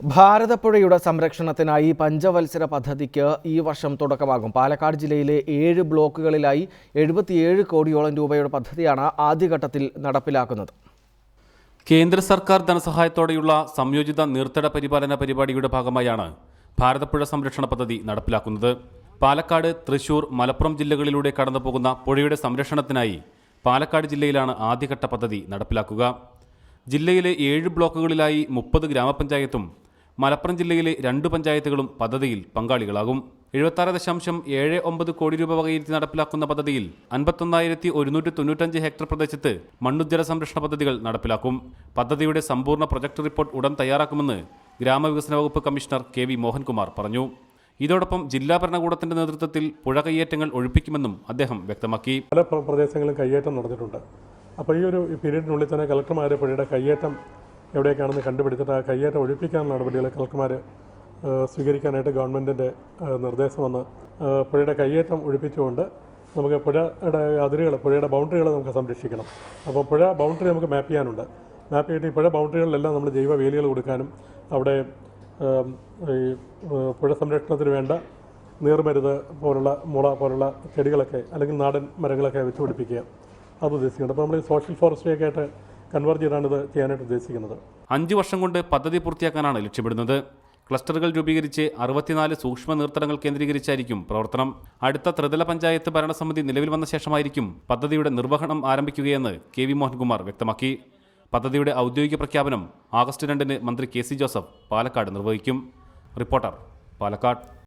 ഭാരതപ്പുഴയുടെ സംരക്ഷണത്തിനായി പഞ്ചവത്സര പദ്ധതിക്ക് ഈ വർഷം തുടക്കമാകും. പാലക്കാട് ജില്ലയിലെ ഏഴ് ബ്ലോക്കുകളിലായി എഴുപത്തിയേഴ് കോടിയോളം രൂപയുടെ പദ്ധതിയാണ് ആദ്യഘട്ടത്തിൽ നടപ്പിലാക്കുന്നത്. കേന്ദ്ര സർക്കാർ ധനസഹായത്തോടെയുള്ള സംയോജിത നീർത്തട പരിപാലന പരിപാടിയുടെ ഭാഗമായാണ് ഭാരതപ്പുഴ സംരക്ഷണ പദ്ധതി നടപ്പിലാക്കുന്നത്. പാലക്കാട് തൃശൂർ മലപ്പുറം ജില്ലകളിലൂടെ കടന്നുപോകുന്ന പുഴയുടെ സംരക്ഷണത്തിനായി പാലക്കാട് ജില്ലയിലാണ് ആദ്യഘട്ട പദ്ധതി നടപ്പിലാക്കുക. ജില്ലയിലെ ഏഴ് ബ്ലോക്കുകളിലായി മുപ്പത് ഗ്രാമപഞ്ചായത്തും മലപ്പുറം ജില്ലയിലെ രണ്ട് പഞ്ചായത്തുകളും പദ്ധതിയിൽ പങ്കാളികളാകും. എഴുപത്താറ് ദശാംശം ഏഴ് ഒമ്പത് കോടി രൂപ വകയിരുത്തി നടപ്പിലാക്കുന്ന പദ്ധതിയിൽ അൻപത്തൊന്നായിരത്തി ഒരുന്നൂറ്റി തൊണ്ണൂറ്റഞ്ച് ഹെക്ടർ പ്രദേശത്ത് മണ്ണുജല സംരക്ഷണ പദ്ധതികൾ നടപ്പിലാക്കും. പദ്ധതിയുടെ സമ്പൂർണ പ്രൊജക്ട് റിപ്പോർട്ട് ഉടൻ തയ്യാറാക്കുമെന്ന് ഗ്രാമവികസന വകുപ്പ് കമ്മീഷണർ കെ വി മോഹൻകുമാർ പറഞ്ഞു. ഇതോടൊപ്പം ജില്ലാ ഭരണകൂടത്തിന്റെ നേതൃത്വത്തിൽ പുഴ കയ്യേറ്റങ്ങൾ ഒഴിപ്പിക്കുമെന്നും അദ്ദേഹം വ്യക്തമാക്കി. പല പ്ര- പ്രദേശങ്ങളിലും കയ്യേറ്റം നടന്നിട്ടുണ്ട്. അപ്പോൾ ഈ ഒരു പീരീഡിനുള്ളിൽ തന്നെ കലക്ടർമാരെ പുഴയുടെ കയ്യേറ്റം എവിടേക്കാണെന്ന് കണ്ടുപിടിച്ചിട്ട് ആ കയ്യേറ്റം ഒഴിപ്പിക്കാനുള്ള നടപടികൾ കളക്ടർമാർ സ്വീകരിക്കാനായിട്ട് ഗവൺമെന്റിന്റെ നിർദ്ദേശം വന്ന് ആ, പുഴയുടെ കയ്യേറ്റം ഒഴിപ്പിച്ചുകൊണ്ട് നമുക്ക് പുഴയുടെ അതിരുകൾ പുഴയുടെ ബൗണ്ടറികൾ നമുക്ക് സംരക്ഷിക്കണം. അപ്പോൾ പുഴ ബൗണ്ടറി നമുക്ക് മാപ്പ് ചെയ്യാനുണ്ട്. മാപ്പ് ചെയ്തിട്ട് പുഴ ബൗണ്ടറികളിലെല്ലാം നമ്മൾ ജൈവ വേലികൾ കൊടുക്കാനും അവിടെ ഈ പുഴ സംരക്ഷണത്തിന് വേണ്ട നീർമരുത് പോലുള്ള മുള പോലുള്ള ചെടികളൊക്കെ അല്ലെങ്കിൽ നാടൻ മരങ്ങളൊക്കെ വെച്ച് പിടിപ്പിക്കുക. അത് ഉദ്ദേശിക്കുന്നുണ്ട്. അപ്പോൾ നമ്മൾ ഈ സോഷ്യൽ ഫോറസ്ട്രിയൊക്കെ ആയിട്ട് കൺവേർട്ട് ചെയ്താണ് ഇത് ചെയ്യാനായിട്ട് ഉദ്ദേശിക്കുന്നത്. അഞ്ചു വർഷം കൊണ്ട് പദ്ധതി പൂർത്തിയാക്കാനാണ് ലക്ഷ്യമിടുന്നത്. ക്ലസ്റ്ററുകൾ രൂപീകരിച്ച് അറുപത്തിനാല് സൂക്ഷ്മ നീർത്തടങ്ങൾ കേന്ദ്രീകരിച്ചായിരിക്കും പ്രവർത്തനം. അടുത്ത ത്രിതല പഞ്ചായത്ത് ഭരണസമിതി നിലവിൽ വന്ന ശേഷമായിരിക്കും പദ്ധതിയുടെ നിർവഹണം ആരംഭിക്കുകയെന്ന് കെ വി മോഹൻകുമാർ വ്യക്തമാക്കി. പദ്ധതിയുടെ ഔദ്യോഗിക പ്രഖ്യാപനം ആഗസ്റ്റ് രണ്ടിന് മന്ത്രി കെ സി ജോസഫ് പാലക്കാട് നിർവഹിക്കും. റിപ്പോർട്ടർ പാലക്കാട്.